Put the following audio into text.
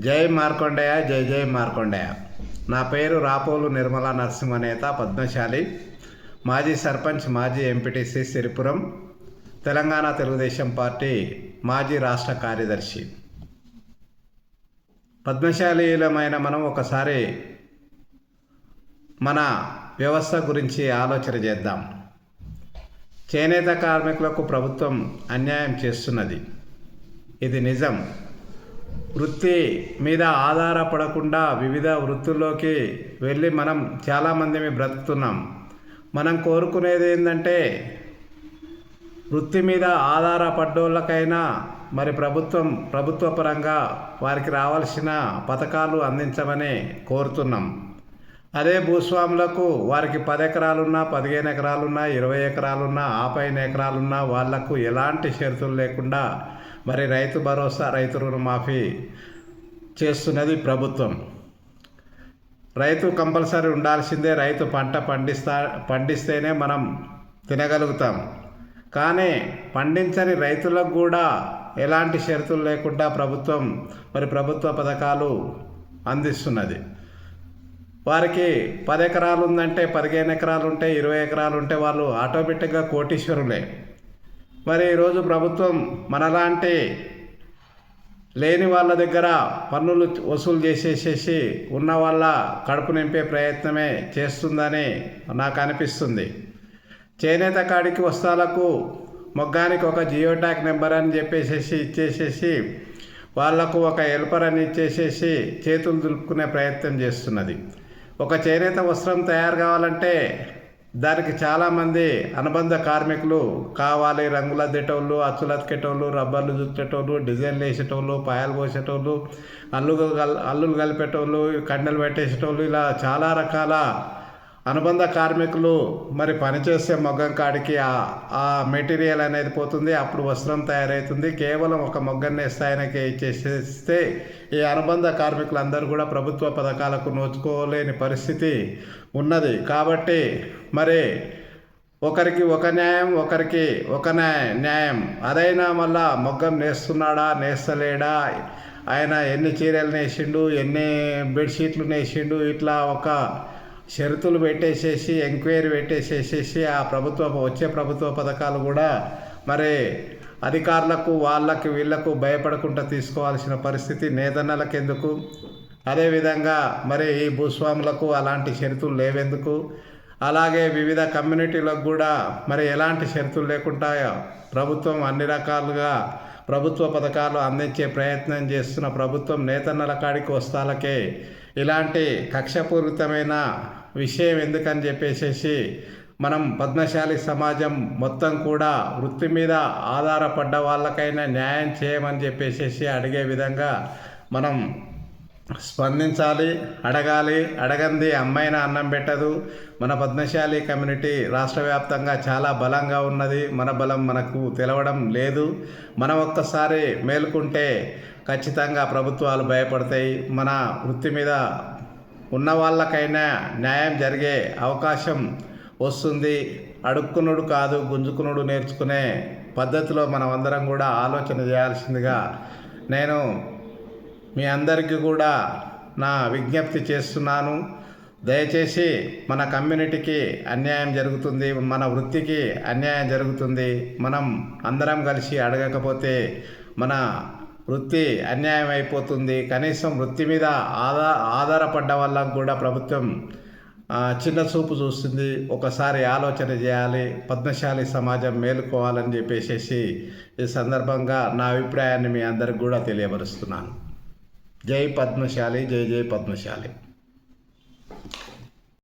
జై మార్కొండయ్య జై జై మార్కొండయ్య. నా పేరు రాపోలు నిర్మలా నరసింహనేత పద్మశాలి. మాజీ సర్పంచ్ మాజీ ఎంపీటీసీ సిరిపురం. తెలంగాణ తెలుగుదేశం పార్టీ మాజీ రాష్ట్ర కార్యదర్శి. పద్మశాలీలమైన మనం ఒకసారి మన వ్యవస్థ గురించి ఆలోచన చేద్దాం. చేనేత కార్మికులకు ప్రభుత్వం అన్యాయం చేస్తున్నది. ఇది నిజం. వృత్తి మీద ఆధారపడకుండా వివిధ వృత్తుల్లోకి వెళ్ళి మనం చాలామంది బ్రతుకుతున్నాం. మనం కోరుకునేది ఏంటంటే వృత్తి మీద ఆధారపడ్డోళ్ళకైనా మరి ప్రభుత్వం ప్రభుత్వ పరంగా వారికి రావాల్సిన పథకాలు అందించమని కోరుతున్నాం. అదే భూస్వాములకు వారికి పది ఎకరాలున్నా పదిహేను ఎకరాలున్నా ఇరవై ఎకరాలున్నా ఆ పైన ఎకరాలున్నా వాళ్ళకు ఎలాంటి షరతులు లేకుండా మరి రైతు భరోసా రైతు రుణమాఫీ చేస్తున్నది ప్రభుత్వం. రైతు కంపల్సరీ ఉండాల్సిందే రైతు పంట పండిస్తా పండిస్తేనే మనం తినగలుగుతాం. కానీ పండించని రైతులకు కూడా ఎలాంటి షరతులు లేకుండా ప్రభుత్వం మరి ప్రభుత్వ పథకాలు అందిస్తున్నది. వారికి పది ఎకరాలు ఉందంటే పదిహేను ఎకరాలు ఉంటే ఇరవై ఎకరాలు ఉంటే వాళ్ళు ఆటోమేటిక్గా కోటీశ్వరులే. మరి ఈరోజు ప్రభుత్వం మనలాంటి లేని వాళ్ళ దగ్గర పన్నులు వసూలు చేసేసేసి ఉన్న వాళ్ళ కడుపు నింపే ప్రయత్నమే చేస్తుందని నాకు అనిపిస్తుంది. చేనేత కాడికి వస్తాలకు మొగ్గానికి ఒక జియో నెంబర్ అని చెప్పేసేసి ఇచ్చేసేసి వాళ్ళకు ఒక హెల్పర్ అని ఇచ్చేసేసి చేతులు దులుపుకునే ప్రయత్నం చేస్తున్నది. ఒక చేనేత వస్త్రం తయారు కావాలంటే దానికి చాలామంది అనుబంధ కార్మికులు కావాలి. రంగులు అద్దేటోళ్ళు అచ్చులు అతికేటోళ్ళు రబ్బర్లు చుట్టేటోళ్ళు డిజైన్లు వేసేటోళ్ళు పాయలు పోసేటోళ్ళు అల్లు అల్లులు కలిపేటోళ్ళు కండలు పెట్టేసేటోళ్ళు ఇలా చాలా రకాల అనుబంధ కార్మికులు మరి పనిచేసే మొగ్గం కాడికి ఆ మెటీరియల్ అనేది పోతుంది అప్పుడు వస్త్రం తయారవుతుంది. కేవలం ఒక మొగ్గన్నే స్థాయికి ఇచ్చేసేస్తే ఈ అనుబంధ కార్మికులందరూ కూడా ప్రభుత్వ పథకాలకు నోచుకోలేని పరిస్థితి ఉన్నది. కాబట్టి మరి ఒకరికి ఒక న్యాయం ఒకరికి ఒక న్యాయం. అదైనా మళ్ళా మొగ్గం నేస్తున్నాడా నేస్తలేడా? ఆయన ఎన్ని చీరలు నేసిండు ఎన్ని బెడ్షీట్లు నేసిండు? ఇట్లా ఒక షరతులు పెట్టేసేసి ఎంక్వైరీ పెట్టేసేసేసి ఆ ప్రభుత్వ వచ్చే ప్రభుత్వ పథకాలు కూడా మరి అధికారులకు వాళ్ళకి వీళ్ళకు భయపడకుండా తీసుకోవాల్సిన పరిస్థితి నేదన్నలకు ఎందుకు అదేవిధంగా మరి ఈ భూస్వాములకు అలాంటి షరతులు లేవెందుకు? అలాగే వివిధ కమ్యూనిటీలకు కూడా మరి ఎలాంటి షరతులు లేకుండా ప్రభుత్వం అన్ని రకాలుగా ప్రభుత్వ పథకాలు అందించే ప్రయత్నం చేస్తున్న ప్రభుత్వం నేతన్నల కాడికి వస్తాలకే. ఇలాంటి కక్షపూరితమైన విషయం ఎందుకని చెప్పేసేసి మనం పద్మశాలి సమాజం మొత్తం కూడా వృత్తి మీద ఆధారపడ్డ వాళ్ళకైనా న్యాయం చేయమని చెప్పేసేసి అడిగే విధంగా మనం స్పందించాలి అడగాలి. అడగంది అమ్మాయిన అన్నం పెట్టదు. మన పద్మశాలి కమ్యూనిటీ రాష్ట్ర వ్యాప్తంగా చాలా బలంగా ఉన్నది. మన బలం మనకు తెలవడం లేదు. మనం ఒక్కసారి మేలుకుంటే ఖచ్చితంగా ప్రభుత్వాలు భయపడతాయి. మన వృత్తి మీద ఉన్న వాళ్ళకైనా న్యాయం జరిగే అవకాశం వస్తుంది. అడుక్కునుడు కాదు గుంజుకునుడు నేర్చుకునే పద్ధతిలో మనం అందరం కూడా ఆలోచన చేయాల్సిందిగా నేను మీ అందరికీ కూడా నా విజ్ఞప్తి చేస్తున్నాను. దయచేసి మన కమ్యూనిటీకి అన్యాయం జరుగుతుంది మన వృత్తికి అన్యాయం జరుగుతుంది. మనం అందరం కలిసి అడగకపోతే మన వృత్తి అన్యాయం అయిపోతుంది. కనీసం వృత్తి మీద ఆధార ఆధారపడ్డ వల్ల కూడా ప్రభుత్వం చిన్న చూపు చూస్తుంది. ఒకసారి ఆలోచన చేయాలి. పద్మశాలి సమాజం మేలుకోవాలని చెప్పేసి ఈ సందర్భంగా నా అభిప్రాయాన్ని మీ అందరికి కూడా తెలియపరుస్తున్నాను. జై పద్మశాలి జై జై పద్మశాలి.